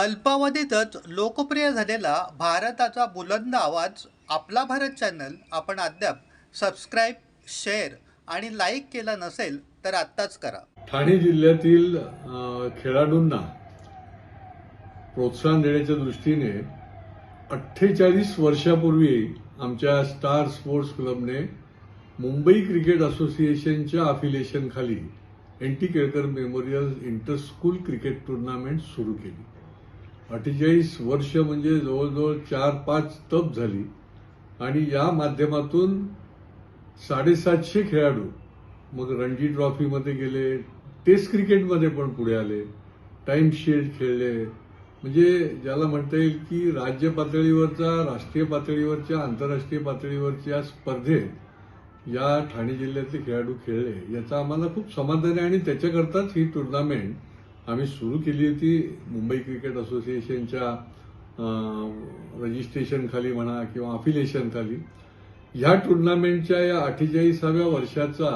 अल्पावधीतच लोकप्रिय झालेला भारताचा बुलंद आवाज आपला भारत चॅनल आपण अद्याप सबस्क्राईब शेअर आणि लाईक केला नसेल तर आत्ताच करा. ठाणे जिल्ह्यातील खेळाडूंना प्रोत्साहन देण्याच्या दृष्टीने अठ्ठेचाळीस वर्षापूर्वी आमच्या स्टार स्पोर्ट्स क्लबने मुंबई क्रिकेट असोसिएशनच्या अफिलिएशनखाली N T Kelkar memorial inter school cricket tournament सुरू केली. अठ्ठेचाळीस वर्ष म्हणजे जवळजवळ चार पाच तप झाली. आणि या माध्यमातून साडेसातशे खेळाडू मग रणजी ट्रॉफीमध्ये गेले टेस्ट क्रिकेटमध्ये पण पुढे आले टाइम शेड खेळले. म्हणजे ज्याला म्हणता येईल की राज्य पातळीवरचा राष्ट्रीय पातळीवरच्या आंतरराष्ट्रीय पातळीवरच्या स्पर्धेत या ठाणे जिल्ह्यातले खेळाडू खेळले. याचा आम्हाला खूप समाधान आहे आणि त्याच्याकरताच ही टुर्नामेंट आम्ही सुरू केली होती मुंबई क्रिकेट असोसिएशनच्या रजिस्ट्रेशन खाली म्हणा किंवा अफिलिएशन खाली ह्या टुर्नामेंटच्या या अठ्ठेचाळीसाव्या वर्षाचा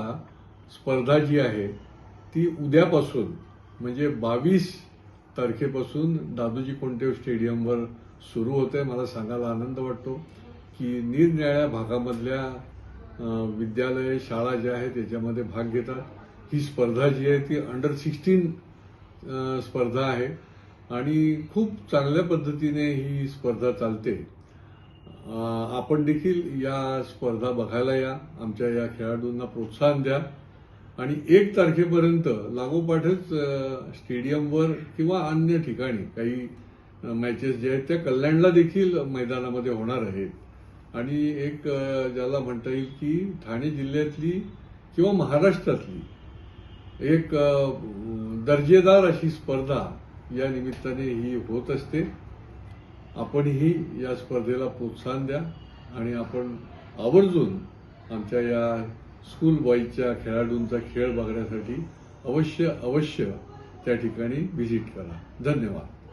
स्पर्धा जी आहे ती उद्यापासून म्हणजे बावीस तारखेपासून दादोजी कोणतेव स्टेडियमवर सुरू होते. मला सांगायला आनंद वाटतो की निरनिराळ्या भागामधल्या विद्यालय शाळा ज्या आहेत त्याच्यामध्ये भाग घेतात. ही स्पर्धा जी आहे ती अंडर सिक्स्टीन स्पर्धा आहे आणि खूप चांगल्या पद्धतीने ही स्पर्धा चालते. आपण देखील या स्पर्धा बघायला या आमच्या या खेळाडूंना प्रोत्साहन द्या. आणि एक तारखेपर्यंत लागोपाठच स्टेडियमवर किंवा अन्य ठिकाणी काही मॅचेस जे आहेत त्या कल्याणला देखील मैदानामध्ये होणार आहेत. आणि एक ज्याला म्हणता येईल की ठाणे जिल्ह्यातली किंवा महाराष्ट्रातली एक दर्जेदार अशी स्पर्धा या निमित्ताने ही होत असते. आपणही या स्पर्धेला प्रोत्साहन द्या आणि आपण आवर्जून आमच्या या स्कूल बॉईजच्या खेळाडूंचा खेळ बघण्यासाठी अवश्य अवश्य त्या ठिकाणी व्हिजिट करा. धन्यवाद.